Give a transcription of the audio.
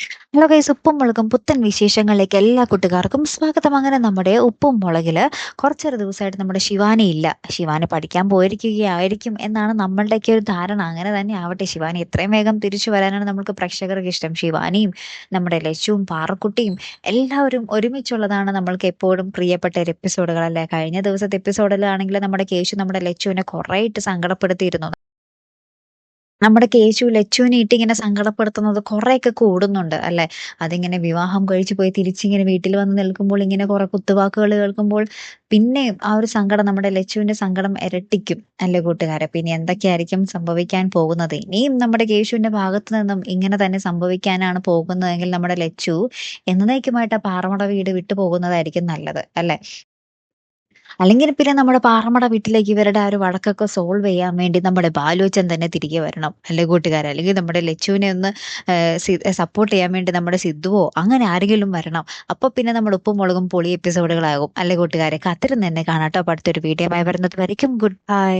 Hello guys ഉപ്പും മുളകും പുത്തൻ വിശേഷങ്ങളിലേക്ക് എല്ലാ കൂട്ടുകാർക്കും സ്വാഗതം. അങ്ങനെ നമ്മുടെ ഉപ്പും മുളകിൽ കുറച്ചൊരു ദിവസമായിട്ട് നമ്മുടെ ശിവാനി ഇല്ല. ശിവാനി പഠിക്കാൻ പോയിരിക്കുകയായിരിക്കും എന്നാണ് നമ്മളുടെയൊക്കെ ഒരു ധാരണ. അങ്ങനെ തന്നെ ആവട്ടെ ശിവാനി എത്രയും വേഗം തിരിച്ചു വരാനാണ് നമ്മൾക്ക് പ്രേക്ഷകർക്ക് ഇഷ്ടം. ശിവാനിയും നമ്മുടെ ലച്ചുവും പാറക്കുട്ടിയും എല്ലാവരും ഒരുമിച്ചുള്ളതാണ് നമ്മൾക്ക് എപ്പോഴും പ്രിയപ്പെട്ട ഒരു എപ്പിസോഡുകളല്ലേ കഴിഞ്ഞ ദിവസത്തെ എപ്പിസോഡിലാണെങ്കിൽ നമ്മുടെ കേശു നമ്മുടെ ലച്ചുവിനെ കുറേയിട്ട് സങ്കടപ്പെടുത്തിയിരുന്നു. നമ്മുടെ കേശു ലച്ചുവിനെ ഇട്ടിങ്ങനെ സങ്കടപ്പെടുത്തുന്നത് കുറെയൊക്കെ കൂടുന്നുണ്ട് അല്ലെ? അതിങ്ങനെ വിവാഹം കഴിച്ചു പോയി തിരിച്ചിങ്ങനെ വീട്ടിൽ വന്ന് നിൽക്കുമ്പോൾ ഇങ്ങനെ കുറെ കുത്തുവാക്കുകൾ കേൾക്കുമ്പോൾ പിന്നെ ആ ഒരു സങ്കടം നമ്മുടെ ലച്ചുവിന്റെ സങ്കടം ഇരട്ടിക്കും അല്ലെ കൂട്ടുകാരെ? പിന്നെ എന്തൊക്കെയായിരിക്കും സംഭവിക്കാൻ പോകുന്നത്? ഇനിയും നമ്മുടെ കേശുവിന്റെ ഭാഗത്തു നിന്നും ഇങ്ങനെ തന്നെ സംഭവിക്കാനാണ് പോകുന്നതെങ്കിൽ നമ്മുടെ ലച്ചു എന്നേക്കുമായിട്ട് ആ പാറമട വീട് വിട്ടു പോകുന്നതായിരിക്കും നല്ലത് അല്ലെ? അല്ലെങ്കിൽ പിന്നെ നമ്മുടെ പാറമട വീട്ടിലേക്ക് ഇവരുടെ ആ ഒരു വഴക്കൊക്കെ സോൾവ് ചെയ്യാൻ വേണ്ടി നമ്മുടെ ബാലുവച്ചൻ തന്നെ തിരികെ വരണം. അല്ലെ കൂട്ടുകാരെ? അല്ലെങ്കിൽ നമ്മുടെ ലച്ചുവിനെ ഒന്ന് സപ്പോർട്ട് ചെയ്യാൻ വേണ്ടി നമ്മുടെ സിദ്ധുവോ അങ്ങനെ ആരെങ്കിലും വരണം. അപ്പൊ പിന്നെ നമ്മുടെ ഉപ്പും മുളകും പൊളി എപ്പിസോഡുകളാകും അല്ലെ കൂട്ടുകാരെ? കത്തിരുന്ന് തന്നെ കാണാട്ടോ. അടുത്തൊരു വീഡിയോ ആയി വരുന്നത് വരയ്ക്കും. Good bye